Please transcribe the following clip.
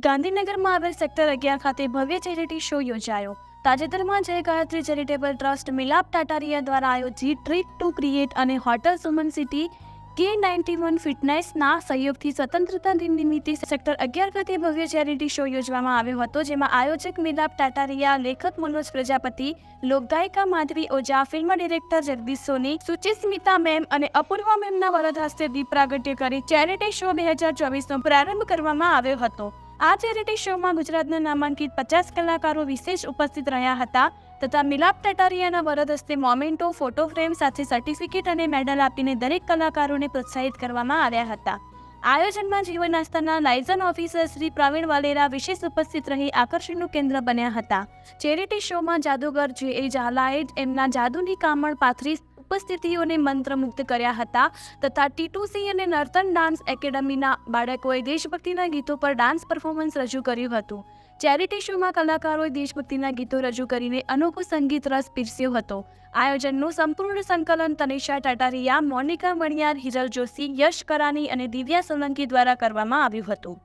ગાંધીનગરમાં આવેલ સેક્ટર અગિયાર ખાતે ભવ્ય ચેરિટી શો યોજાયો. તાજેતરમાં જય ગાયત્રી ચેરિટેબલ ટ્રસ્ટ મિલાપ ટાટારિયા દ્વારા આયોજિત ટ્રીટ ટુ ક્રિએટ અને hotel Suman city K ninety one ફિટનેસના સહયોગથી સ્વતંત્રતા દિન નિમિત્તે સેક્ટર અગિયાર ખાતે ભવ્ય ચેરિટી શો યોજવામાં આવ્યો હતો, જેમાં આયોજક મિલાપ ટાટારિયા, લેખક Manoj Prajapati, લોકગાયિકા Madhavi Ojha, film director Jagdish Soni Suchismita ma'am અને અપૂર્વા મેમના વરદ હસ્તે દીપ પ્રાગટ્ય કરી ચેરિટી શો બે હજાર ચોવીસનો પ્રારંભ કરવામાં આવ્યો હતો. આ ચેરિટી શોમાં ગુજરાતના નામાંકિત પચાસ કલાકારો વિશેષ ઉપસ્થિત રહ્યા હતા તથા મિલાપ ટટારિયાના વરદ હસ્તે મોમેન્ટો, ફોટો ફ્રેમ સાથે સર્ટિફિકેટ અને મેડલ આપીને દરેક કલાકારોને પ્રોત્સાહિત કરવામાં આવ્યા હતા. આયોજનમાં જીવન આસ્થાના લાયઝન ઓફિસર શ્રી પ્રવીણ વાલેરા વિશેષ ઉપસ્થિત રહી આકર્ષણનું કેન્દ્ર બન્યા હતા. ચેરિટી શોમાં જાદુગર જે એ ઝાલાએ એમના જાદુની કામણ પાથરી ઉપસ્થિતિઓને મંત્રમુગ્ધ કર્યા હતા તથા ટીટુસી અને નર્તન ડાન્સ એકેડમીના બાળકોએ દેશભક્તિના ગીતો પર ડાન્સ પરફોર્મન્સ રજૂ કર્યું હતું. ચેરિટી શોમાં કલાકારોએ દેશભક્તિના ગીતો રજૂ કરીને અનોખો સંગીત રસ પીરસ્યો હતો. આયોજનનું સંપૂર્ણ સંકલન તનિષા ટાટારિયા, મોનિકા મણિયાર, હિરલ જોશી, યશ કરાની અને દિવ્યા સોલંકી દ્વારા કરવામાં આવ્યું હતું.